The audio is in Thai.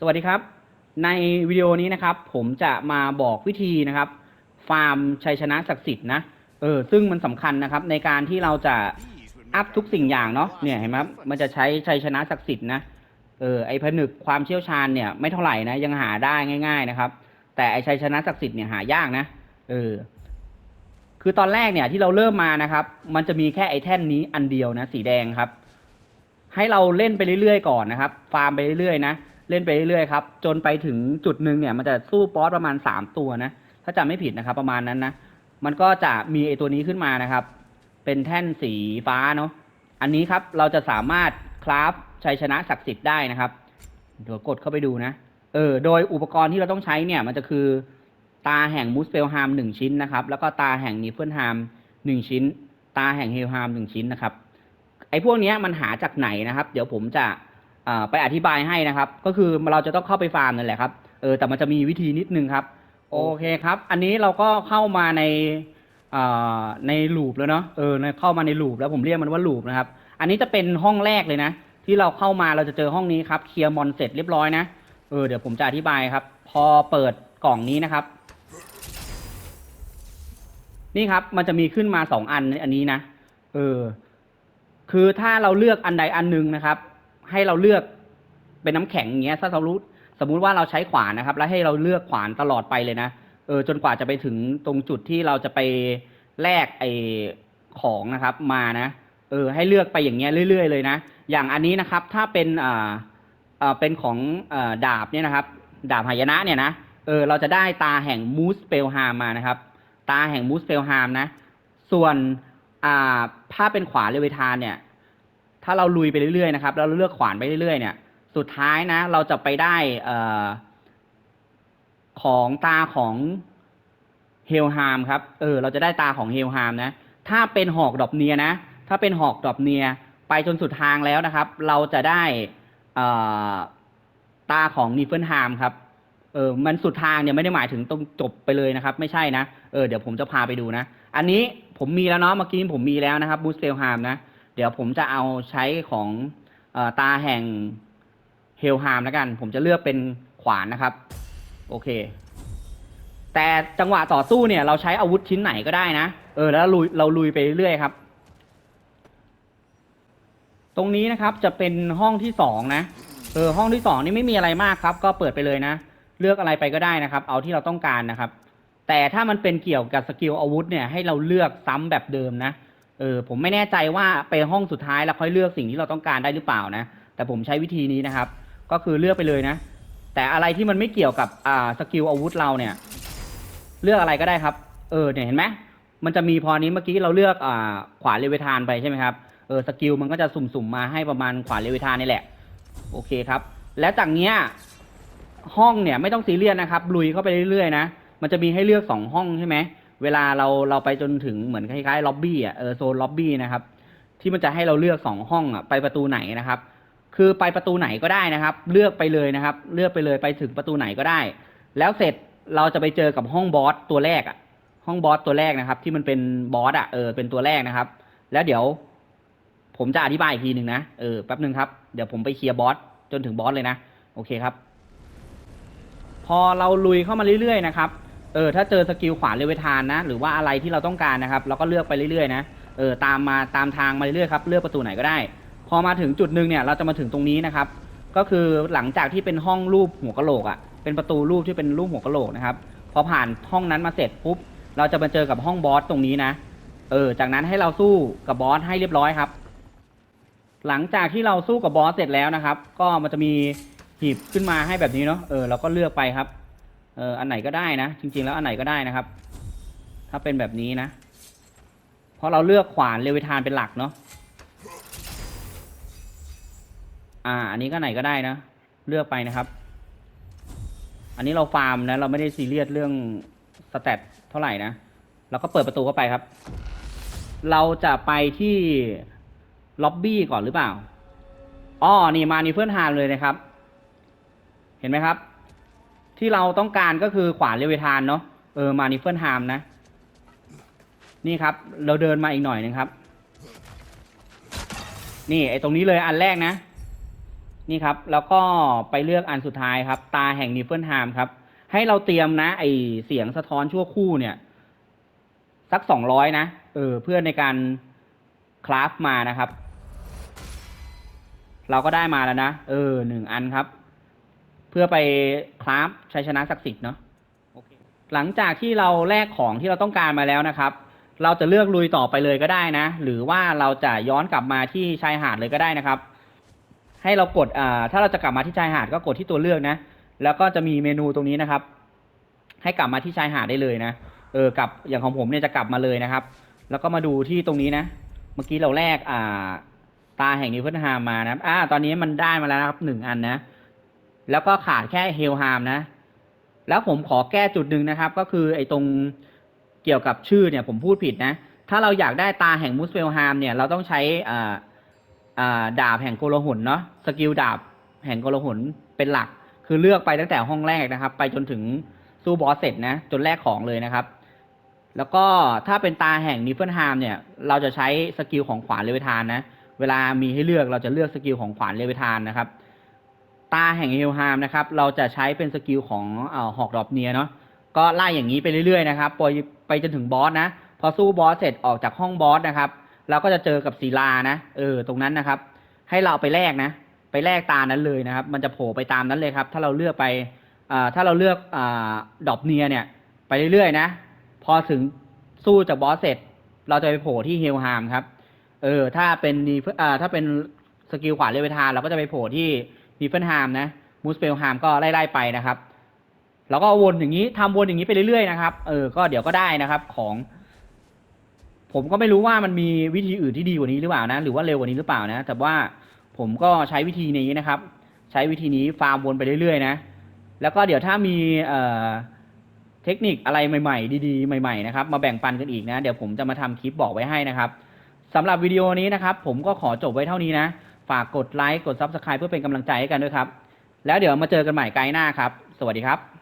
สวัสดีครับ ในวิดีโอนี้นะครับ ผมจะมาบอกวิธีนะครับ ฟาร์มชัยชนะศักดิ์สิทธิ์นะเออซึ่งมันสำคัญนะครับ ในการที่เราจะอัพทุกสิ่งอย่างเนาะเนี่ยเห็นไหมครับมันจะใช้ชัยชนะศักดิ์สิทธิ์นะเออไอผนึกความเชี่ยวชาญเนี่ยไม่เท่าไหร่นะยังหาได้ง่าย ๆนะครับ แต่ไอชัยชนะศักดิ์สิทธิ์เนี่ยหายากนะเออคือตอนแรกเนี่ยที่เราเริ่มมานะครับ มันจะมีแค่ไอแท่นนี้อันเดียวนะ สีแดงครับ ให้เราเล่นไปเรื่อยๆก่อนนะครับ ฟาร์มไปเรื่อยๆนะ เล่นไปเรื่อยๆครับ จนไปถึงจุดหนึ่งเนี่ย มันจะสู้บอสประมาณสามตัวนะ ถ้าจำไม่ผิดนะครับ ประมาณนั้นนะ มันก็จะมีไอตัวนี้ขึ้นมานะครับ เป็นแท่นสีฟ้าเนาะ อันนี้ครับ เราจะสามารถคราฟชัยชนะศักดิ์สิทธิ์ได้นะครับ เดี๋ยวกดเข้าไปดูนะ เออ โดยอุปกรณ์ที่เราต้องใช้เนี่ย มันจะคือตาแห่งมูสเปลฮามหนึ่งชิ้นนะครับ แล้วก็ตาแห่งนิเฟิลฮามหนึ่งชิ้น ตาแห่งเฮลฮามหนึ่งชิ้นนะครับ ไอ้พวกนี้มันหาจากไหนนะครับ เดี๋ยวผมจะ ไปอธิบายให้นะครับ ก็คือเราจะต้องเข้าไปฟาร์มนั่นแหละครับเออแต่มันจะมีวิธีนิดนึงครับ โอเคครับ อันนี้เราก็เข้ามาในอ่าในลูปแล้วเนาะเออในเข้ามาในลูปแล้วผมเรียกมันว่าลูปนะครับ อันนี้จะเป็นห้องแรกเลยนะ ที่เราเข้ามาเราจะเจอห้องนี้ครับเคลียร์มอนเสร็จเรียบร้อยนะเออเดี๋ยวผมจะอธิบายครับ พอเปิดกล่องนี้นะครับ นี่ครับมันจะมีขึ้นมาสองอันอันนี้นะเออคือถ้าเราเลือกอันใดอันหนึ่งนะครับ ให้เราเลือกเป็นน้ำแข็งอย่างเงี้ยถ้าเรารู้สมมุติว่าเราใช้ขวานนะครับ แล้วให้เราเลือกขวานตลอดไปเลยนะเออจนกว่าจะไปถึงตรงจุดที่เราจะไปแลกไอของนะครับ มานะเออให้เลือกไปอย่างเงี้ยเรื่อย ๆ เลยนะ อย่างอันนี้นะครับถ้าเป็นอ่าอ่าเป็นของอ่าดาบเนี่ยนะครับ ดาบหายนะเนี่ยนะเออเราจะได้ตาแห่งมูสเปลฮามมานะครับ ตาแห่งมูสเปลฮามนะ ส่วนอ่าถ้าเป็นขวานเลเวทานเนี่ย ถ้าเราลุยไปเรื่อยๆนะครับแล้วเลือกขวานไปเรื่อยๆเนี่ย สุดท้ายนะ เราจะไปได้เอของตาของเฮลฮามครับ เออ เราจะได้ตาของเฮลฮามนะ ถ้าเป็นหอกดอกเนียนะ ถ้าเป็นหอกดอกเนียไปจนสุดทางแล้วนะครับ เราจะได้เอตาของนิเฟิลฮามครับ เออ มันสุดทางเนี่ยไม่ได้หมายถึงตรงจบไปเลยนะครับ ไม่ใช่นะ เออ เดี๋ยวผมจะพาไปดูนะ อันนี้ผมมีแล้วเนาะ เมื่อกี้ผมมีแล้วนะครับบูสเตลฮามนะ เดี๋ยวผมจะเอาใช้ของอตาแห่งเฮลฮามแล้วกัน ผมจะเลือกเป็นขวานนะครับ โอเค แต่จังหวะต่อสู้เนี่ย เราใช้อาวุธชิ้นไหนก็ได้นะ เออ แล้วลุยเราลุยไปเรื่อยครับ ตรงนี้นะครับจะเป็นห้องที่สองนะ เออ ห้องที่สองนี่ไม่มีอะไรมากครับ ก็เปิดไปเลยนะ เลือกอะไรไปก็ได้นะครับ เอาที่เราต้องการนะครับ แต่ถ้ามันเป็นเกี่ยวกับสกิลอาวุธเนี่ย ให้เราเลือกซ้ำแบบเดิมนะ เออผมไม่แน่ใจว่าไปห้องสุดท้ายแล้วค่อยเลือกสิ่งที่เราต้องการได้หรือเปล่านะ แต่ผมใช้วิธีนี้นะครับ ก็คือเลือกไปเลยนะ แต่อะไรที่มันไม่เกี่ยวกับอ่าสกิลอาวุธเราเนี่ย เลือกอะไรก็ได้ครับ เออเนี่ยเห็นไหมมันจะมีพอนี้เมื่อกี้เราเลือกอ่าขวานเลเวทานไปใช่ไหมครับเออสกิลมันก็จะสุ่มๆมาให้ประมาณขวานเลเวทานนี่แหละ โอเคครับ แล้วจากเนี้ยห้องเนี่ยไม่ต้องซีเรียสนะครับลุยเข้าไปเรื่อยๆนะมันจะมีให้เลือกสองห้องใช่ไหม เวลาเราเราไปจนถึงเหมือนคล้ายๆล็อบบี้อะเออโซนล็อบบี้นะครับ ที่มันจะให้เราเลือกสองห้องอะไปประตูไหนนะครับ คือไปประตูไหนก็ได้นะครับ เลือกไปเลยนะครับ เลือกไปเลยไปถึงประตูไหนก็ได้ แล้วเสร็จเราจะไปเจอกับห้องบอสตัวแรกอะ ห้องบอสตัวแรกนะครับ ที่มันเป็นบอสอะเออเป็นตัวแรกนะครับ แล้วเดี๋ยว ผมจะอธิบายอีกทีหนึ่งนะเออแป๊บหนึ่งครับเดี๋ยวผมไปเคลียร์บอสจนถึงบอสเลยนะโอเคครับ พอเราลุยเข้ามาเรื่อยๆนะครับ เออถ้าเจอสกิลขวานเลเวทานนะ หรือว่าอะไรที่เราต้องการนะครับ เราก็เลือกไปเรื่อยๆนะเออตามมาตามทางมาเรื่อยๆครับเลือกประตูไหนก็ได้ พอมาถึงจุดหนึ่งเนี่ยเราจะมาถึงตรงนี้นะครับ ก็คือหลังจากที่เป็นห้องรูปหัวกะโหลกอะ่ะเป็นประตูรูปที่เป็นรูปหัวกะโหลกนะครับพอผ่านห้องนั้นมาเสร็จปุ๊บเราจะมาเจอกับห้องบอสตรงนี้นะเออจากนั้นให้เราสู้กับบอสให้เรียบร้อยครับ หลังจากที่เราสู้กับบอสเสร็จแล้วนะครับ ก็มันจะมีหีบขึ้นมาให้แบบนี้เนาะเออเราก็เลือกไปครับ เอออันไหนก็ได้นะ จริง ๆ แล้วอันไหนก็ได้นะครับ ถ้าเป็นแบบนี้นะ เพราะเราเลือกขวานเลวิทานเป็นหลักเนาะอ่า อันนี้ก็ไหนก็ได้นะ เลือกไปนะครับ อันนี้เราฟาร์มนะ เราไม่ได้ซีเรียสเรื่องสแตทเท่าไหร่นะเราก็เปิดประตูเข้าไปครับ เราจะไปที่ล็อบบี้ก่อนหรือเปล่าอ๋อนี่มานี่เพื่อนฮานเลยนะครับ เห็นไหมครับ ที่เราต้องการก็คือขวานเลเวทานเนาะเออมานิเฟิลฮามนะ นี่ครับ เราเดินมาอีกหน่อยนึงครับ นี่ไอตรงนี้เลยอันแรกนะ นี่ครับ แล้วก็ไปเลือกอันสุดท้ายครับ ตาแห่งนิเฟิลไฮมครับ ให้เราเตรียมนะ ไอเสียงสะท้อนชั่วคู่เนี่ย สักสองร้อยนะ เออ เพื่อในการคราฟมานะครับ เราก็ได้มาแล้วนะ เออหนึ่งอันครับ เพื่อไปคราฟชัยชนะศักดิ์สิทธิ์เนาะโอเคหลังจากที่เราแลกของที่เราต้องการมาแล้วนะครับ เราจะเลือกลุยต่อไปเลยก็ได้นะ หรือว่าเราจะย้อนกลับมาที่ชายหาดเลยก็ได้นะครับ ให้เรากดอ่าถ้าเราจะกลับมาที่ชายหาดก็กดที่ตัวเลือกนะ แล้วก็จะมีเมนูตรงนี้นะครับ ให้กลับมาที่ชายหาดได้เลยนะ เออกลับอย่างของผมเนี่ยจะกลับมาเลยนะครับ แล้วก็มาดูที่ตรงนี้นะ เมื่อกี้เราแลกอ่าตาแห่งนิวเฟิลฮามมานะอ่าตอนนี้มันได้มาแล้วนะครับหนึ่งอันนะ แล้วก็ขาดแค่เฮลฮามนะ แล้วผมขอแก้จุดหนึ่งนะครับ ก็คือไอ้ตรงเกี่ยวกับชื่อเนี่ยผมพูดผิดนะ ถ้าเราอยากได้ตาแห่งมูสเวลฮามเนี่ยเราต้องใช้อ่าอ่าดาบแห่งโกลาหลเนาะสกิลดาบแห่งโกลาหลเป็นหลัก คือเลือกไปตั้งแต่ห้องแรกนะครับ ไปจนถึงสู้บอสเสร็จนะ จนแลกของเลยนะครับ แล้วก็ถ้าเป็นตาแห่งนิฟเฟิลฮามเนี่ย เราจะใช้สกิลของขวานเลเวทานนะ เวลามีให้เลือกเราจะเลือกสกิลของขวานเลเวทานนะครับ ตาแห่งเฮลฮามนะครับ เราจะใช้เป็นสกิลของอหอกดรอปเนียเนาะก็ไล่อย่างนี้ไปเรื่อยๆนะครับไปไปจนถึงบอสนะ พอสู้บอสเสร็จออกจากห้องบอสนะครับ เราก็จะเจอกับศิลานะ เออ ตรงนั้นนะครับ ให้เราไปแลกนะ ไปแลกตานั้นเลยนะครับ มันจะโผล่ไปตามนั้นเลยครับ ถ้าเราเลือกไปอ่าถ้าเราเลือกอ่าดรอปเนียเนี่ย ไปเรื่อยๆนะ พอถึงสู้จากบอสเสร็จ เราจะไปโผล่ที่เฮลฮามครับ เออ ถ้าเป็นนีอ่าถ้าเป็นสกิลขวานเลเวทานเราก็จะไปโผล่ที่ นีเฟิลฮามนะมูสเปลฮามก็ไล่ๆไปนะครับแล้วก็วนอย่างนี้ทำวนอย่างนี้ไปเรื่อยๆนะครับเออก็เดี๋ยวก็ได้นะครับของ ผมก็ไม่รู้ว่ามันมีวิธีอื่นที่ดีกว่านี้หรือเปล่านะ หรือว่าเร็วกว่านี้หรือเปล่านะ แต่ว่าผมก็ใช้วิธีนี้นะครับ ใช้วิธีนี้ฟาร์มวนไปเรื่อยๆนะ แล้วก็เดี๋ยวถ้ามีเอ่อเทคนิคอะไรใหม่ๆ ดีๆ ใหม่ ๆ นะครับ มาแบ่งปันกันอีกนะ เดี๋ยวผมจะมาทำคลิปบอกไว้ให้นะครับสำหรับวิดีโอนี้นะครับ ผมก็ขอจบไว้เท่านี้นะ ฝากกดไลค์กด Subscribe เพื่อเป็นกำลังใจให้กันด้วยครับ แล้วเดี๋ยวมาเจอกันใหม่ไกด์หน้าครับ สวัสดีครับ